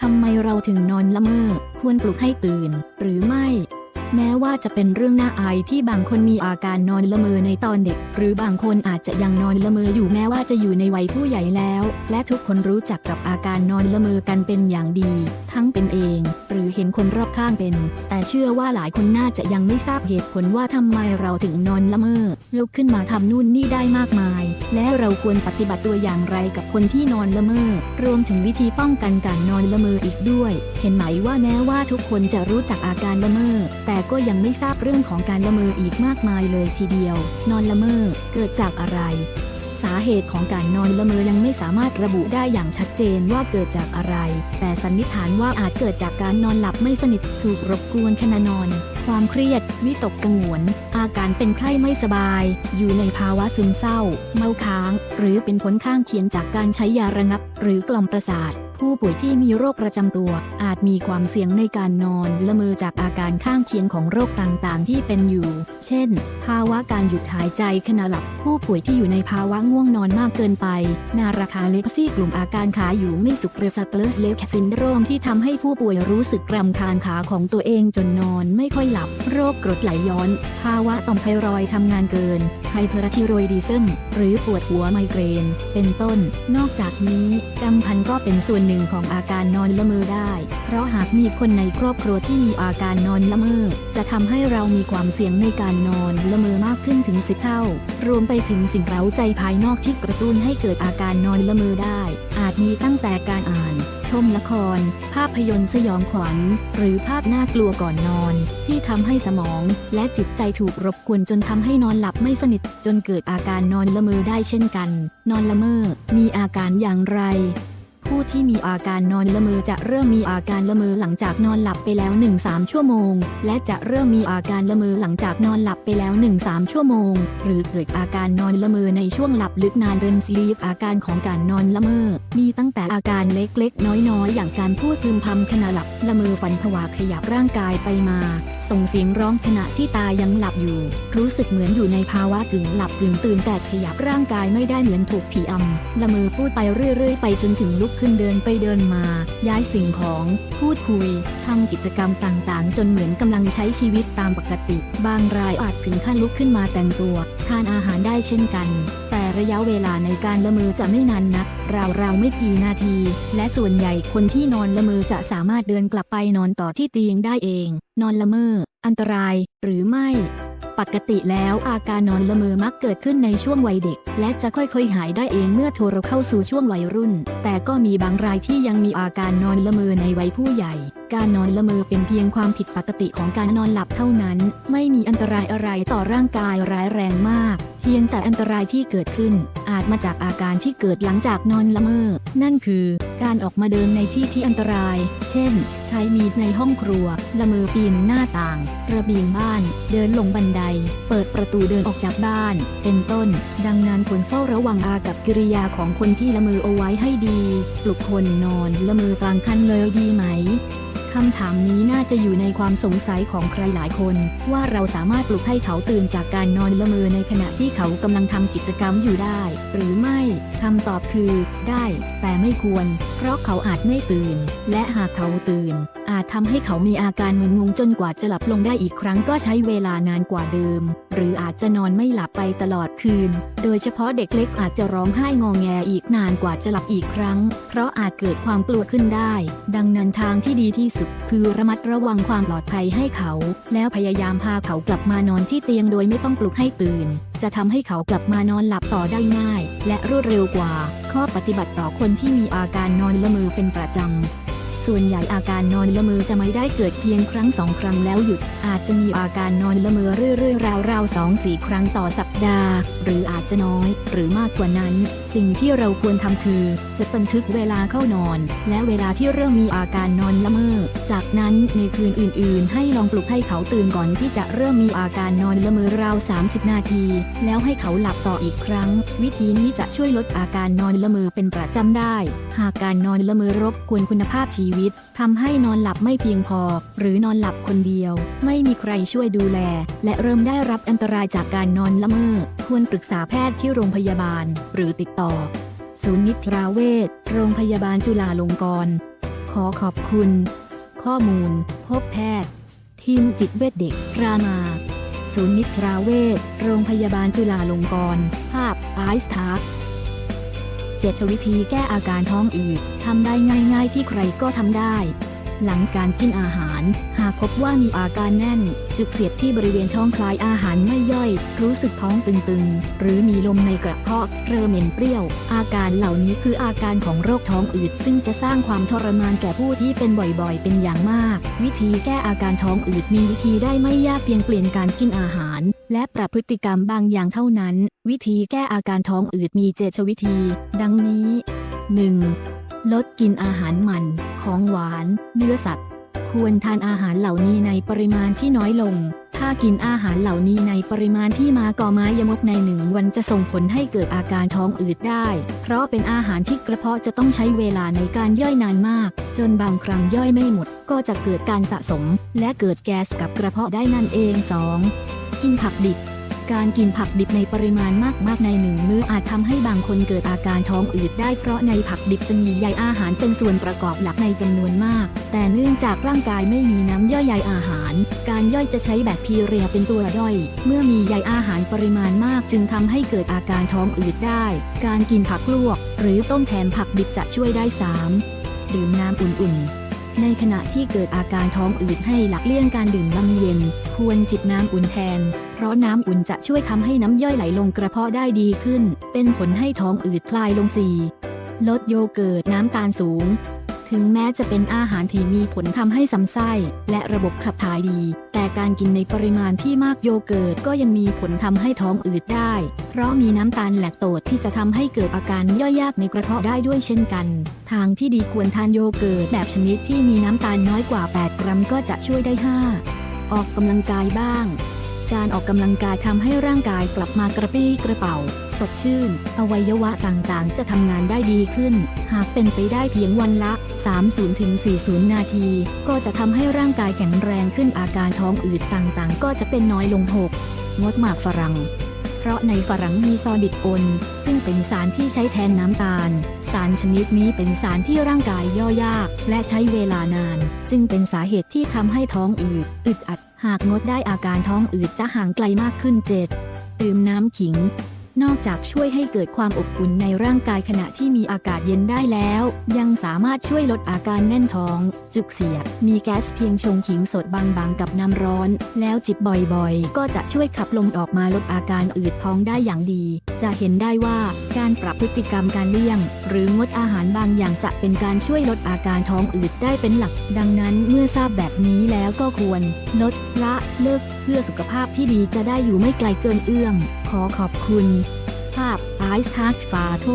ทำไมเราถึงนอนละเมอ ควรปลุกให้ตื่น หรือไม่ แม้ว่าจะเป็นเรื่องน่าอายที่บางคนมีอาการนอนละเมอในตอนเด็ก หรือบางคนอาจจะยังนอนละเมออยู่แม้ว่าจะอยู่ในวัยผู้ใหญ่แล้ว และทุกคนรู้จักกับอาการนอนละเมอกันเป็นอย่างดี ทั้งเป็นเอง หรือเห็นคนรอบข้างเป็น แต่เชื่อว่าหลายคนน่าจะยังไม่ทราบเหตุผลว่าทำไมเราถึงนอนละเมอลุกขึ้นมาทำนู่นนี่ได้มากมาย และเราควรปฏิบัติตัวอย่างไรกับคนที่นอนละเมอรวมถึงวิธีป้องกันการนอนละเมออีกด้วย เห็นไหมว่าแม้ว่าทุกคนจะรู้จักอาการละเมอแต่ก็ยังไม่ทราบเรื่องของการละเมออีกมากมายเลยทีเดียว นอนละเมอเกิดจากอะไร สาเหตุของการนอนละเมอยังไม่สามารถระบุได้อย่างชัดเจนว่าเกิดจากอะไร แต่สันนิษฐานว่าอาจเกิดจากการนอนหลับไม่สนิทถูกรบกวนขณะนอน ความเครียด วิตกกังวล อาการเป็นไข้ไม่สบาย อยู่ในภาวะซึมเศร้า เมาค้าง หรือเป็นผลข้างเคียงจากการใช้ยาระงับ หรือกล่อมประสาท ผู้ป่วยที่มีโรคประจำตัว อาจมีความเสี่ยงในการนอนละเมอจากอาการข้างเคียงของโรคต่างๆ ที่เป็นอยู่ เช่น ภาวะการหยุดหายใจขณะหลับ ผู้ป่วยที่อยู่ในภาวะง่วงนอนมากเกินไป นาราคาเล็กซี่กลุ่มอาการขาอยู่ไม่สุขเรซัตเลสเลคซินโดรมที่ทำให้ผู้ป่วยรู้สึกรำคาญขาของตัวเองจนนอนไม่ค่อยหลับ โรคกรดไหลย้อน ภาวะต่อมไทรอยทำงานเกินไฮเปอร์ทิโรยดิซึมหรือปวดหัวไมเกรน เป็นต้น นอกจากนี้กำพันก็เป็นส่วนหนึ่งของอาการนอนละเมอได้ เพราะหากมีคนในครอบครัวที่มีอาการนอนละเมอ จะทำให้เรามีความเสี่ยงในการนอนละเมอมากขึ้นถึงสิบเท่า รวมไปถึงสิ่งเร้าใจภายนอกที่กระตุ้นให้เกิดอาการนอนละเมอได้ อาจมีตั้งแต่การอ่าน ชมละคร ภาพยนตร์สยองขวัญ หรือภาพน่ากลัวก่อนนอน ที่ทำให้สมอง และจิตใจถูกรบกวนจนทำให้นอนหลับไม่สนิท จนเกิดอาการนอนละเมอได้เช่นกัน นอนละเมอ มีอาการอย่างไร ผู้ที่มีอาการนอนละเมอจะเริ่มมีอาการละเมอหลังจากนอนหลับไปแล้ว 1-3 ชั่วโมง และจะเริ่มมีอาการละเมอหลังจากนอนหลับไปแล้ว 1-3 ชั่วโมง หรือเกิดอาการนอนละเมอในช่วงหลับลึกนานเรนสลีปอาการของการนอนละเมอ มีตั้งแต่อาการเล็กๆ น้อยๆ อย่างการพูดพึมพำขณะหลับละเมอฝันผวาขยับร่างกายไปมา ส่งเสียงร้องขณะที่ตายังหลับอยู่ รู้สึกเหมือนอยู่ในภาวะกึ่งหลับกึ่งตื่นแต่ขยับร่างกายไม่ได้เหมือนถูกผีอำละเมอพูดไปเรื่อยๆ ไปจนถึงลุกขึ้นเดินไปเดินมา ย้ายสิ่งของ พูดคุยทำกิจกรรมต่างๆ จนเหมือนกำลังใช้ชีวิตตามปกติ บางรายอาจถึงขั้นลุกขึ้นมาแต่งตัว ทานอาหารได้เช่นกัน แต่ ระยะเวลาในการละเมอจะไม่นานนัก ราวๆไม่กี่นาที และส่วนใหญ่คนที่นอนละเมอจะสามารถเดินกลับไปนอนต่อที่เตียงได้เอง นอนละเมอ อันตรายหรือไม่ ปกติแล้วอาการนอนละเมอมักเกิดขึ้นในช่วงวัยเด็ก และจะค่อยๆ หายได้เองเมื่อโทรเข้าสู่ช่วงวัยรุ่น แต่ก็มีบางรายที่ยังมีอาการนอนละเมอในวัยผู้ใหญ่ การนอนละเมอเป็นเพียงความผิดปกติของการนอนหลับเท่านั้น ไม่มีอันตรายอะไรต่อร่างกายร้ายแรงมาก เพียงแต่อันตรายที่เกิดขึ้น อาจมาจากอาการที่เกิดหลังจากนอนละเมอ นั่นคือ การออกมาเดินในที่ที่อันตราย เช่น ใช้มีดในห้องครัว ละเมอปีนหน้าต่าง ระเบียงบ้าน เดินลงบันได เปิดประตูเดินออกจากบ้าน เป็นต้น ดังนั้นควรเฝ้าระวังอากับกิริยาของคนที่ละเมอเอาไว้ให้ดี ปลุกคนนอนละเมอกลางคันเลยดีไหม คำถามนี้น่าจะอยู่ในความสงสัยของใครหลายคน ว่าเราสามารถปลุกให้เขาตื่นจากการนอนละเมอในขณะที่เขากำลังทำกิจกรรมอยู่ได้ หรือไม่คำตอบคือ ได้ แต่ไม่ควร เพราะเขาอาจไม่ตื่น และหากเขาตื่น อาจทำให้เขามีอาการมึนงงจนกว่าจะหลับลงได้อีกครั้งก็ใช้เวลานานกว่าเดิม หรืออาจจะนอนไม่หลับไปตลอดคืน โดยเฉพาะเด็กเล็กอาจจะร้องไห้งองแงอีกนานกว่าจะหลับอีกครั้ง เพราะอาจเกิดความกลัวขึ้นได้ ดังนั้นทางที่ดีที่สุดคือระมัดระวังความปลอดภัยให้เขา แล้วพยายามพาเขากลับมานอนที่เตียงโดยไม่ต้องปลุกให้ตื่น จะทำให้เขากลับมานอนหลับต่อได้ง่าย และรวดเร็วกว่า ข้อปฏิบัติต่อคนที่มีอาการนอนละเมอเป็นประจำ ส่วนใหญ่อาการนอนละเมอจะไม่ได้เกิดเพียงครั้งสองครั้งแล้วหยุด อาจจะมีอาการนอนละเมอเรื่อยๆราวๆสองสี่ครั้งต่อสัปดาห์ หรืออาจจะน้อย หรือมากกว่านั้น สิ่งที่เราควรทำคือ จะบันทึกเวลาเข้านอน และเวลาที่เริ่มมีอาการนอนละเมอ จากนั้นในคืนอื่น ๆ ให้ลองปลุกให้เขาตื่นก่อนที่จะเริ่มมีอาการนอนละเมอราว 30 นาที แล้วให้เขาหลับต่ออีกครั้ง วิธีนี้จะช่วยลดอาการนอนละเมอเป็นประจำได้ หากการนอนละเมอรบกวนคุณภาพชีวิตทำให้นอนหลับไม่เพียงพอ หรือนอนหลับคนเดียว ไม่มีใครช่วยดูแล และเริ่มได้รับอันตรายจากการนอนละเมอ ควรปรึกษาแพทย์ที่โรงพยาบาล หรือติดต่อ ศูนย์นิตราเวชโรงพยาบาลจุฬาลงกรณ์ขอขอบคุณ ข้อมูล พบแพทย์ ทีมจิตเวชเด็กรามา ศูนย์นิตราเวชโรงพยาบาลจุฬาลงกรณ์ภาพไอซ์ทัก 7วิธีแก้อาการท้องอืดทำได้ง่ายๆที่ใครก็ทำได้ หลังการกินอาหาร หากพบว่ามีอาการแน่น จุกเสียดที่บริเวณท้องคลายอาหารไม่ย่อย รู้สึกท้องตึงๆ หรือมีลมในกระเพาะเริ่มเหม็นเปรี้ยว อาการเหล่านี้คืออาการของโรคท้องอืด ซึ่งจะสร้างความทรมานแก่ผู้ที่เป็นบ่อยๆ เป็นอย่างมาก วิธีแก้อาการท้องอืดมีวิธีได้ไม่ยากเพียงเปลี่ยนการกินอาหาร และปรับพฤติกรรมบางอย่างเท่านั้น วิธีแก้อาการท้องอืดมีเจดวิธี ดังนี้ 1. ลดกินอาหารมัน ของหวาน เนื้อสัตว์ ควรทานอาหารเหล่านี้ในปริมาณที่น้อยลง ถ้ากินอาหารเหล่านี้ในปริมาณที่มากอไม้ยมกในหนึ่งวันจะส่งผลให้เกิดอาการท้องอืดได้ เพราะเป็นอาหารที่กระเพาะจะต้องใช้เวลาในการย่อยนานมาก จนบางครั้งย่อยไม่หมด ก็จะเกิดการสะสม และเกิดแก๊สกับกระเพาะได้นั่นเอง 2. กินผักดิบ การกินผักดิบในปริมาณมากๆในหนึ่งมื้ออาจทำให้บางคนเกิดอาการท้องอืดได้เพราะในผักดิบจะมีใยอาหารเป็นส่วนประกอบหลักในจำนวนมาก แต่เนื่องจากร่างกายไม่มีน้ำย่อยใยอาหาร การย่อยจะใช้แบคทีเรียเป็นตัวย่อย เมื่อมีใยอาหารปริมาณมากจึงทำให้เกิดอาการท้องอืดได้ การกินผักลวก หรือต้มแทนผักดิบจะช่วยได้ 3. ดื่มน้ำอุ่นๆ ในขณะที่เกิดอาการท้องอืดให้หลักเลี่ยงการดื่มน้ำเย็น ควรจิบน้ำอุ่นแทน เพราะน้ำอุ่นจะช่วยทำให้น้ำย่อยไหลลงกระเพาะได้ดีขึ้น เป็นผลให้ท้องอืดคลายลงสีลดโยเกิร์ตน้ำตาลสูง ถึงแม้จะเป็นอาหารที่มีผลทำให้สำไส้ และระบบขับถ่ายดี แต่การกินในปริมาณที่มากโยเกิร์ตก็ยังมีผลทำให้ท้องอืดได้ เพราะมีน้ำตาลแลคโตสที่จะทำให้เกิดอาการย่อยยากในกระเพาะได้ด้วยเช่นกัน ทางที่ดีควรทานโยเกิร์ตแบบชนิดที่มีน้ำตาลน้อยกว่า 8 กรัมก็จะช่วยได้ 5. ออกกำลังกายบ้างการออกกำลังกายทำให้ร่างกายกลับมากระปี้กระเป๋า สดชื่น อวัยวะต่างๆ จะทำงานได้ดีขึ้น หากเป็นไปได้เพียงวันละ 30-40 นาที ก็จะทำให้ร่างกายแข็งแรงขึ้นอาการท้องอืดต่างๆ ก็จะเป็นน้อยลง 6. งดหมากฝรั่ง เพราะในฝรั่งมีซอดิดโอน ซึ่งเป็นสารที่ใช้แทนน้ำตาล สารชนิดนี้เป็นสารที่ร่างกายย่อยยาก และใช้เวลานาน จึงเป็นสาเหตุที่ทำให้ท้องอืด อึดอัด หากงดได้อาการท้องอืดจะห่างไกลมากขึ้น 7. ดื่มน้ำขิง นอกจากช่วยให้เกิดความอบอุ่นในร่างกายขณะที่มีอากาศเย็นได้แล้ว ยังสามารถช่วยลดอาการแน่นท้อง จุกเสียด มีแก๊สเพียงชงขิงสดบางๆ กับน้ำร้อน แล้วจิบบ่อยๆ ก็จะช่วยขับลมออกมาลดอาการอืดท้องได้อย่างดี จะเห็นได้ว่าการปรับพฤติกรรมการเลี่ยง หรืองดอาหารบางอย่างจะเป็นการช่วยลดอาการท้องอืดได้เป็นหลัก ดังนั้นเมื่อทราบแบบนี้แล้วก็ควร ลดละเลิก พื่อสุขภาพที่ดีจะได้อยู่ไม่ไกลเกินเอื้อม ขอขอบคุณ ภาพไอซ์ฮักฟาโท